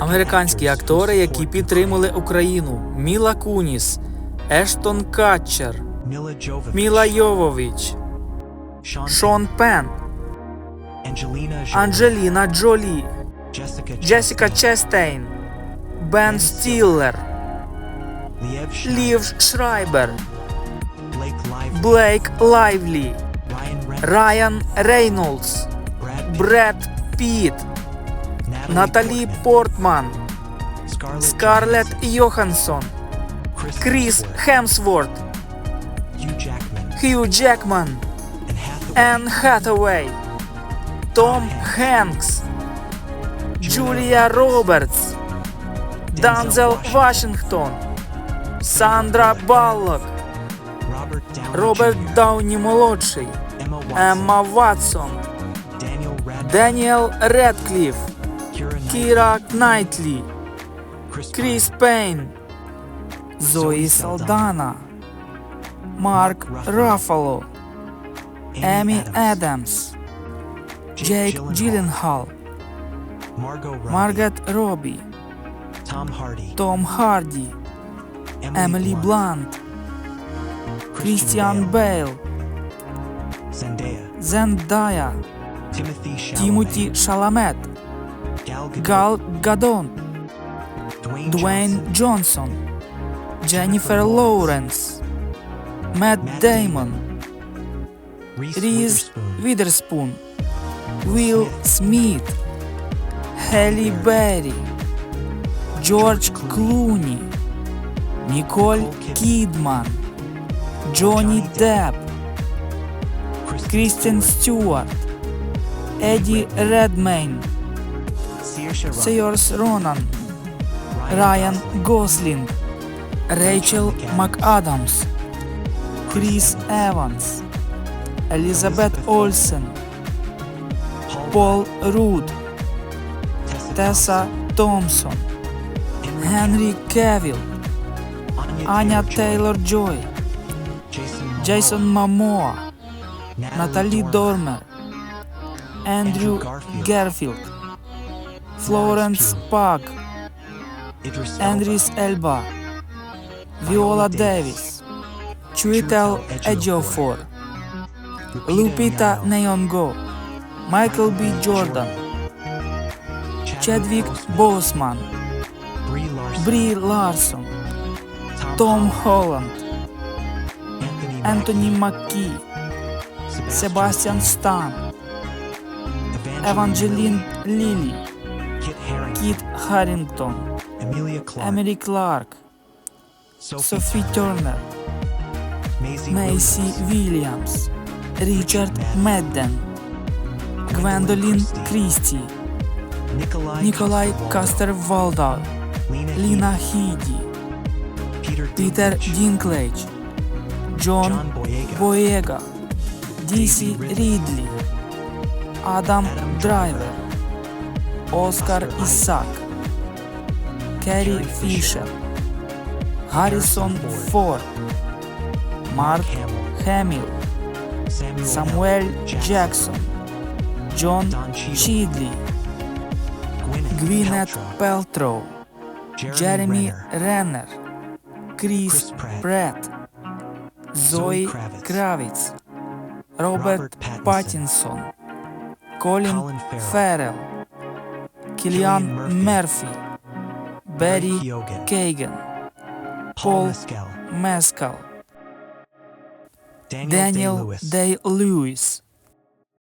Американські актори, які підтримали Україну: Міла Куніс, Ештон Катчер, Міла Йовович, Шон Пен, Анджеліна Джолі, Джесіка Честейн, Бен Стіллер, Лів Шрайбер, Блейк Лайвлі, Райан Рейнольдс, Бред Піт, Наталі Портман, Скарлетт Йоханссон, Кріс Хемсворт, Хью Джекман, Енн Хатавей, Том Хенкс, Джулія Робертс, Данзел Вашингтон, Сандра Баллок, Роберт Дауні молодший, Емма Ватсон, Деніел Редкліф, Кіра Найтлі, Кріс Пейн, Зої Салдана, Марк Рафало, Емі Едамс, Джейк Джилленхал, Маргет Робі, Том Харді, Емілі Блант, Крістіан Бейл, Зендая, Тімоті Шаламет, Гал Гадон, Дуейн Джонсон, Дженніфер Лоуренс, Мет Деймон, Різ Відерспун, Вілл Сміт, Хелі Беррі, Джордж Клуні, Ніколь Кідман, Джонні Депп, Крістен Стюарт, Еді Редмейн, Сейорс Ронан, Райан Гослінг, Рейчел МакАдамс, Кріс Еванс, Елізабет Ольсен, Пол Руд, Теса Томпсон, Генрі Кевіл, Аня Тейлор Джой, Джейсон Мамоа, Наталі Дормер, Ендрю Герфілд, Флоренс Пак, Ендріс Ельба, Віола Девіс, Чуїтел Еджофор, Лупіта Нейонго, Майкл Бі Джордан, Чедвік Боусман, Брі Ларсон, Том Холланд, Ентоні Маккі, Себастьян Стан, Еванджелін Лілі, Кіт Харрінгтон, Емілі Кларк, Софі Тернер, Мейсі Вільямс, Річард Медден, Гвендолін Крісті, Ніколай Кастер Валдал, Ліна Хіді, Пітер Дінклейдж, Джон Боєга, Дісі Рідлі, Адам Драйвер, Оскар Ісак, Керрі Фішер, Гаррісон Форд, Марк Хеміл, Самуель Джексон, Джон Чідлі, Гвінет Пелтроу, Джеремі Реннер, Кріс Прет, Зої Кравіц, Роберт Паттінсон, Колін Феррел, Kilian Murphy, Barry Kagan, Paul Mescal, Daniel Day-Lewis,